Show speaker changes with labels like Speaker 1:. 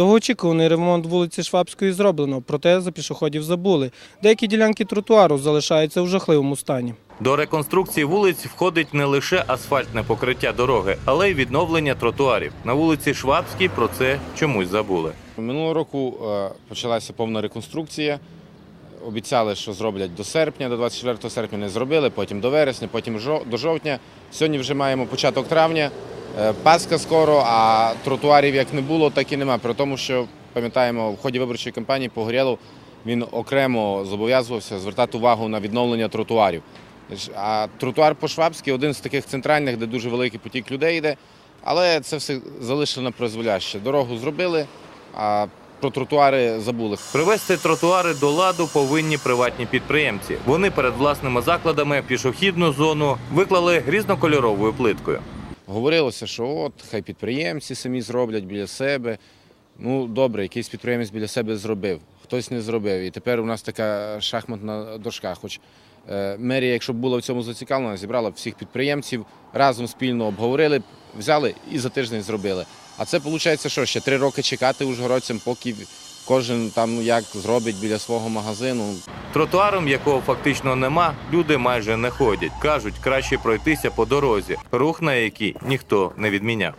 Speaker 1: Довгоочікуваний ремонт вулиці Швабської зроблено, проте за пішоходів забули. Деякі ділянки тротуару залишаються у жахливому стані.
Speaker 2: До реконструкції вулиць входить не лише асфальтне покриття дороги, але й відновлення тротуарів. На вулиці Швабській про це чомусь забули.
Speaker 3: Минулого року е, почалася повна реконструкція. Обіцяли, що зроблять до серпня, до 24 серпня не зробили, потім до вересня, потім до жовтня. Сьогодні вже маємо початок травня. Е, Пасха скоро, а тротуарів як не було, так і нема. При тому, що пам'ятаємо, в ході виборчої кампанії Погорєлов він окремо зобов'язувався звертати увагу на відновлення тротуарів. А тротуар по Швабській один з таких центральних, де дуже великий потік людей йде. Але це все залишили на призволяще. Дорогу зробили, а про тротуари забули.
Speaker 2: Привести тротуари до ладу повинні приватні підприємці. Вони перед власними закладами пішохідну зону виклали різнокольоровою плиткою.
Speaker 3: Говорилося, що от хай підприємці самі зроблять біля себе. Ну добре, якийсь підприємець біля себе зробив, хтось не зробив. І тепер у нас така шахматна дошка. Хоч е, мерія, якщо б була в цьому зацікавлена, зібрала всіх підприємців, разом спільно обговорили, взяли і за тиждень зробили. А це виходить, що ще три роки чекати ужгородцям, поки кожен там як зробить біля свого магазину.
Speaker 2: Тротуаром, якого фактично нема, люди майже не ходять. кажуть, краще пройтися по дорозі, рух на якій ніхто не відміняв.